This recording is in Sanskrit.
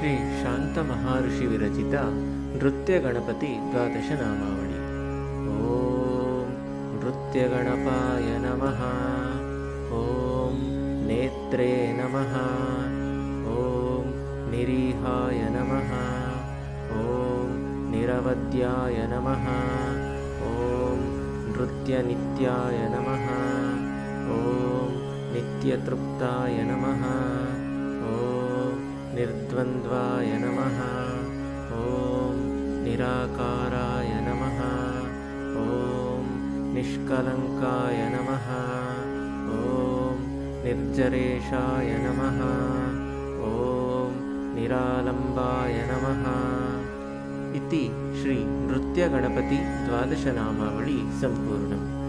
श्रीशान्तमहाऋषिविरचिता नृत्यगणपति द्वादशनामावळि ॐ नृत्यगणपाय नमः ॐ नेत्रे नमः ॐ निरीहाय नमः ॐ निरवद्याय नमः ॐ नृत्यनित्याय नमः ॐ नित्यतृप्ताय नमः ॐ निर्द्वन्द्वाय नमः। ॐ निराकाराय नमः। ॐ निष्कलङ्काय नमः। ॐ निर्जरेशाय नमः। ॐ निरालम्बाय नमः। इति श्रीनृत्यगणपति द्वादशनामावळि सम्पूर्णम्